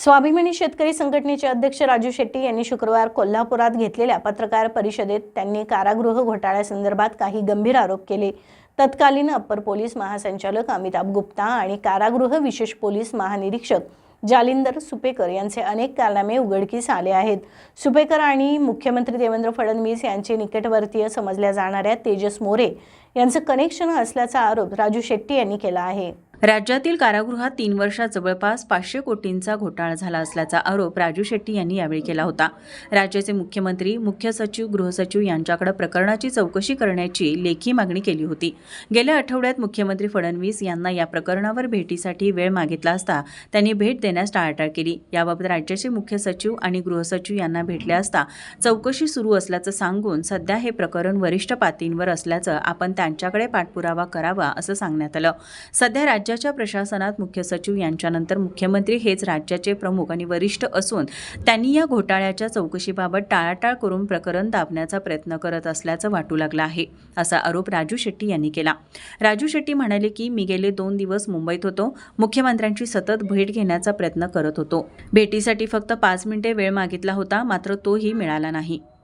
स्वाभिमानी शेतकरी संघटनेचे अध्यक्ष राजू शेट्टी यांनी शुक्रवार कोल्हापुरात घेतलेल्या पत्रकार परिषदेत त्यांनी कारागृह घोटाळ्यासंदर्भात काही गंभीर आरोप केले. तत्कालीन अप्पर पोलीस महासंचालक अमिताभ गुप्ता आणि कारागृह विशेष पोलीस महानिरीक्षक जालिंदर सुपेकर यांचे अनेक कारनामे उघडकीस आले आहेत. सुपेकर आणि मुख्यमंत्री देवेंद्र फडणवीस यांचे निकटवर्तीय समजल्या जाणाऱ्या तेजस मोरे यांचं कनेक्शन असल्याचा आरोप राजू शेट्टी यांनी केला आहे. राज्यातील कारागृहात तीन वर्षात जवळपास पाचशे कोटींचा घोटाळा झाला असल्याचा आरोप राजू शेट्टी यांनी यावेळी केला होता. राज्याचे मुख्यमंत्री मुख्य सचिव गृहसचिव यांच्याकडे प्रकरणाची चौकशी करण्याची लेखी मागणी केली होती. गेल्या आठवड्यात मुख्यमंत्री फडणवीस यांना या प्रकरणावर भेटीसाठी वेळ मागितला असता त्यांनी भेट देण्यास टाळाटाळ केली. याबाबत राज्याचे मुख्य सचिव आणि गृहसचिव यांना भेटले असता चौकशी सुरू असल्याचं सांगून सध्या हे प्रकरण वरिष्ठ पातींवर असल्याचं आपण त्यांच्याकडे पाठपुरावा करावा असं सांगण्यात आलं. सध्या राज्य राज्याच्या प्रशासनात मुख्य सचिव यांच्यानंतर मुख्यमंत्री हेच राज्याचे प्रमुख आणि वरिष्ठ असून त्यांनी या घोटाळ्याच्या चौकशीबाबत टाळाटाळ करून प्रकरण दाबण्याचा प्रयत्न करत असल्याचं वाटू लागलं आहे असा आरोप राजू शेट्टी यांनी केला. राजू शेट्टी म्हणाले की मी गेले दोन दिवस मुंबईत होतो. मुख्यमंत्र्यांची सतत भेट घेण्याचा प्रयत्न करत होतो. भेटीसाठी फक्त पाच मिनिटे वेळ मागितला होता मात्र तोही मिळाला नाही.